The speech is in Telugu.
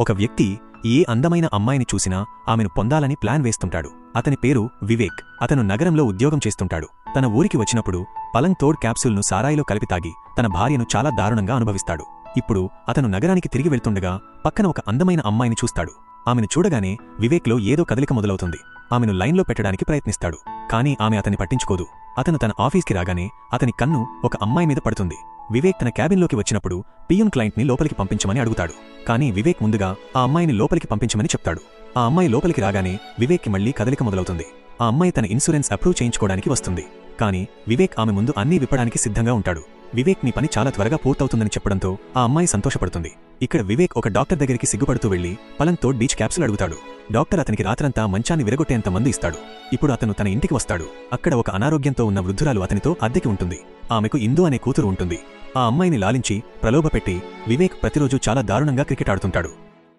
ఒక వ్యక్తి ఏ అందమైన అమ్మాయిని చూసినా ఆమెను పొందాలని ప్లాన్ వేస్తుంటాడు. అతని పేరు వివేక్. అతను నగరంలో ఉద్యోగం చేస్తుంటాడు. తన ఊరికి వచ్చినప్పుడు పలంగ్తోడ్ క్యాప్సూల్ను సారాయిలో కలిపి తాగి తన భార్యను చాలా దారుణంగా అనుభవిస్తాడు. ఇప్పుడు అతను నగరానికి తిరిగి వెళ్తుండగా పక్కన ఒక అందమైన అమ్మాయిని చూస్తాడు. ఆమెను చూడగానే వివేక్లో ఏదో కదలిక మొదలవుతుంది. ఆమెను లైన్లో పెట్టడానికి ప్రయత్నిస్తాడు. కానీ ఆమె అతన్ని పట్టించుకోదు. అతను తన ఆఫీస్కి రాగానే అతని కన్ను ఒక అమ్మాయి మీద పడుతుంది. వివేక్ తన క్యాబిన్లోకి వచ్చినప్పుడు పియూన్ క్లయింట్ని లోపలికి పంపించమని అడుగుతాడు. కానీ వివేక్ ముందుగా ఆ అమ్మాయిని లోపలికి పంపించమని చెప్తాడు. ఆ అమ్మాయి లోపలికి రాగానే వివేక్కి మళ్ళీ కదలిక మొదలవుతుంది. ఆ అమ్మాయి తన ఇన్సూరెన్స్ అప్రూవ్ చేయించుకోవడానికి వస్తుంది. కానీ వివేక్ ఆమె ముందు అన్నీ విప్పడానికి సిద్ధంగా ఉంటాడు. వివేక్ నీ పని చాలా త్వరగా పూర్తవుతుందని చెప్పడంతో ఆ అమ్మాయి సంతోషపడుతుంది. ఇక్కడ వివేక్ ఒక డాక్టర్ దగ్గరికి సిగ్గుపడుతూ వెళ్ళి పలంతో డీచ్ క్యాప్సులు అడుగుతాడు. డాక్టర్ అతనికి రాత్రంతా మంచాన్ని విరగొట్టేంత మందు ఇస్తాడు. ఇప్పుడు అతను తన ఇంటికి వస్తాడు. అక్కడ ఒక అనారోగ్యంతో ఉన్న వృద్ధురాలు అతనితో అద్దెకి ఉంటుంది. ఆమెకు ఇందు అనే కూతురు ఉంటుంది. ఆ అమ్మాయిని లాలించి ప్రలోభపెట్టి వివేక్ ప్రతిరోజు చాలా దారుణంగా క్రికెట్ ఆడుతుంటాడు.